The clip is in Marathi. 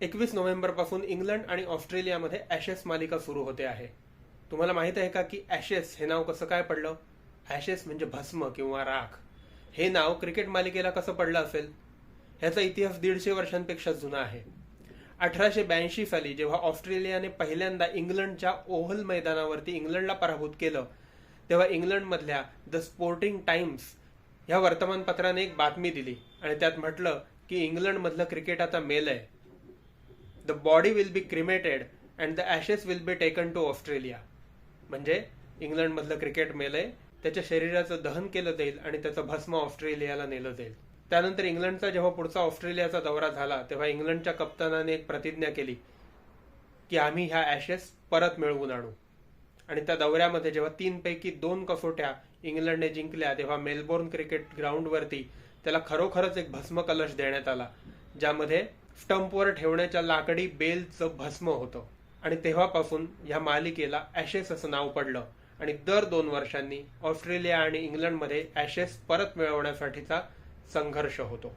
एकवीस नोव्हेंबरपासून इंग्लंड आणि ऑस्ट्रेलियामध्ये ॲशेस मालिका सुरू होते आहे. तुम्हाला माहीत आहे का की ॲशेस हे नाव कसं काय पडलं? ॲशेस म्हणजे भस्म किंवा राख. हे नाव क्रिकेट मालिकेला कसं पडलं असेल? ह्याचा इतिहास दीडशे वर्षांपेक्षा जुना आहे. अठराशे ब्याऐंशी साली जेव्हा ऑस्ट्रेलियाने पहिल्यांदा इंग्लंडच्या ओव्हल मैदानावरती इंग्लंडला पराभूत केलं तेव्हा इंग्लंडमधल्या द स्पोर्टिंग टाइम्स ह्या वर्तमानपत्राने एक बातमी दिली आणि त्यात म्हटलं की इंग्लंडमधलं क्रिकेट आता मेलंय. The body will be cremated and the ashes will be taken to Australia म्हणजे इंग्लंडमधलं क्रिकेट मेलंय त्याच्या शरीराचं दहन केलं जाईल आणि त्याचं भस्म ऑस्ट्रेलियाला नेलं जाईल. त्यानंतर इंग्लंडचा जेव्हा पुढचा ऑस्ट्रेलियाचा दौरा झाला तेव्हा इंग्लंडच्या कप्तानाने एक प्रतिज्ञा केली की आम्ही ह्या ॲशेस परत मिळवून आणू. आणि त्या दौऱ्यामध्ये जेव्हा तीन पैकी दोन कसोट्या इंग्लंडने जिंकल्या तेव्हा मेलबोर्न क्रिकेट ग्राउंडवरती त्याला खरोखरच एक भस्म कलश देण्यात आला ज्यामध्ये स्टंपवर ठेवण्याच्या लाकडी बेलचं भस्म होतं. आणि तेव्हापासून ह्या मालिकेला ॲशेस असं नाव पडलं. आणि दर दोन वर्षांनी ऑस्ट्रेलिया आणि इंग्लंडमध्ये ॲशेस परत मिळवण्यासाठीचा संघर्ष होतो.